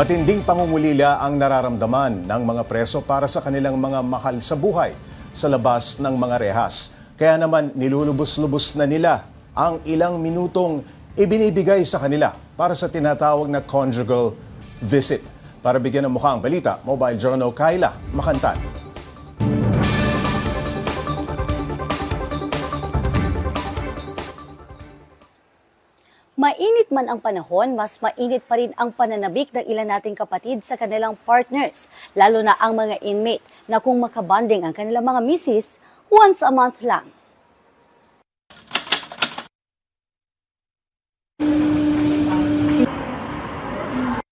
Matinding pangungulila ang nararamdaman ng mga preso para sa kanilang mga mahal sa buhay sa labas ng mga rehas. Kaya naman nilulubos-lubos na nila ang ilang minutong ibinibigay sa kanila para sa tinatawag na conjugal visit. Para bigyan ng mukha ang balita, Mobile Journal Kyla Makantan. Man ang panahon, mas mainit pa rin ang pananabik ng ilan nating kapatid sa kanilang partners, lalo na ang mga inmate na kung makabanding ang kanilang mga misis once a month lang.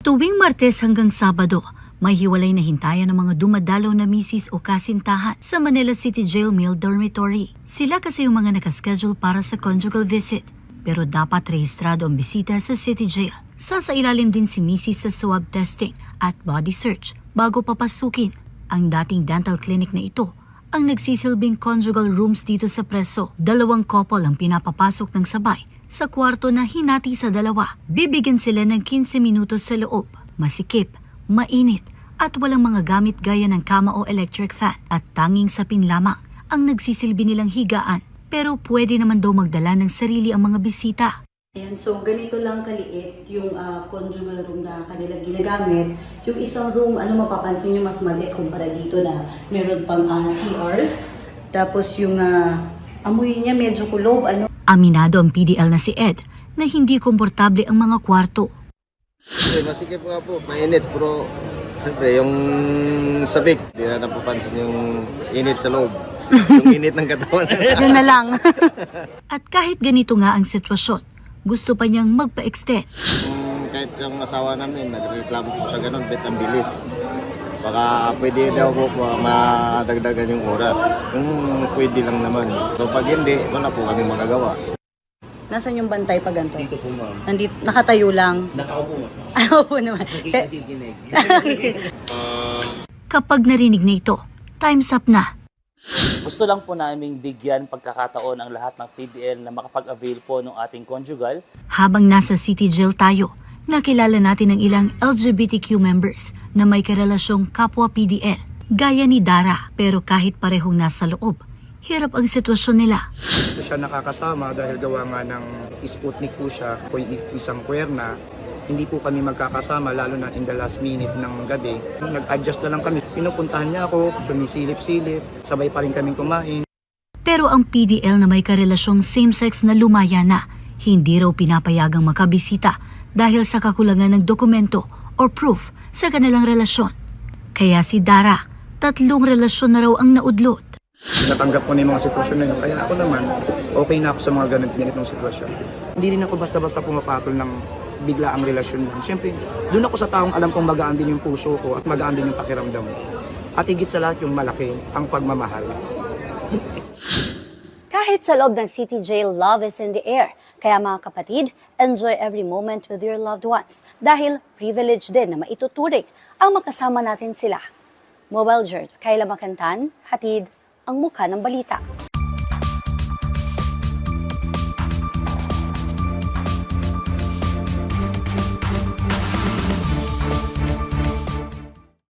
Tuwing Martes hanggang Sabado, may hiwalay na hintayan ng mga dumadalaw na misis o kasintahan sa Manila City Jail Meal Dormitory. Sila kasi yung mga nakaschedule para sa conjugal visit, pero dapat rehistrado ang bisita sa City Jail. Sasailalim din si misis sa swab testing at body search bago papasukin. Ang dating dental clinic na ito ang nagsisilbing conjugal rooms dito sa preso. Dalawang couple ang pinapapasok ng sabay sa kwarto na hinati sa dalawa. Bibigyan sila ng 15 minutos sa loob. Masikip, mainit, at walang mga gamit gaya ng kama o electric fan at tanging sapin lamang ang nagsisilbi nilang higaan. Pero pwede naman daw magdala ng sarili ang mga bisita. Ayan, so ganito lang kaliit yung ah, conjugal room na kanilang ginagamit. Yung isang room, ano mapapansin nyo, mas maliit kumpara dito na meron pang ah, CR. Tapos yung ah, amoy niya medyo kulob, ano. Aminado ang PDL na si Ed na hindi komportable ang mga kwarto. Eh, masikip nga po, mainit pero siyempre yung sabik, di na napapansin yung init sa loob. Yung init ng katawan. Yun na lang. At kahit ganito nga ang sitwasyon, gusto pa niyang magpa-extend. Yung kahit yung asawa namin, nagreklamo po sa ganun, bet ang bilis. Baka pwede daw po po madagdagan yung oras. Kung pwede lang naman. So pag hindi, wala po kami magagawa. Nasaan yung bantay pag ganito? Dito po ma'am. Nandito, nakatayo lang. Nakaupo ma'am. Ano po naman. Kapag narinig na ito, time's up na. Gusto lang po naming bigyan pagkakataon ang lahat ng PDL na makapag-avail po ng ating conjugal. Habang nasa city jail tayo, nakilala natin ang ilang LGBTQ members na may karelasyong kapwa PDL, gaya ni Dara. Pero kahit parehong nasa loob, hirap ang sitwasyon nila. Ito siya nakakasama dahil gawa nga ng Sputnik po siya, isang kwerna. Hindi po kami magkakasama lalo na in the last minute ng gabi. Nag-adjust na lang kami. Pinupuntahan niya ako, sumisilip-silip, sabay pa rin kaming kumain. Pero ang PDL na may karelasyong same-sex na lumaya na, hindi raw pinapayagang makabisita dahil sa kakulangan ng dokumento or proof sa kanilang relasyon. Kaya si Dara, tatlong relasyon na raw ang naudlot. Natanggap ko na yung mga sitwasyon na yun. Kaya ako naman, okay na ako sa mga ganit ganitong sitwasyon. Hindi rin ako basta-basta pumapatol ng bigla ang relasyon lang. Siyempre, doon ako sa taong alam kong magaan din yung puso ko at magaan din yung pakiramdam ko. At higit sa lahat yung malaki, ang pagmamahal. Kahit sa loob ng city jail, love is in the air. Kaya mga kapatid, enjoy every moment with your loved ones. Dahil privilege din na maituturing ang makasama natin sila. Mobile Journal, Kayla Makantan, hatid ang mukha ng balita.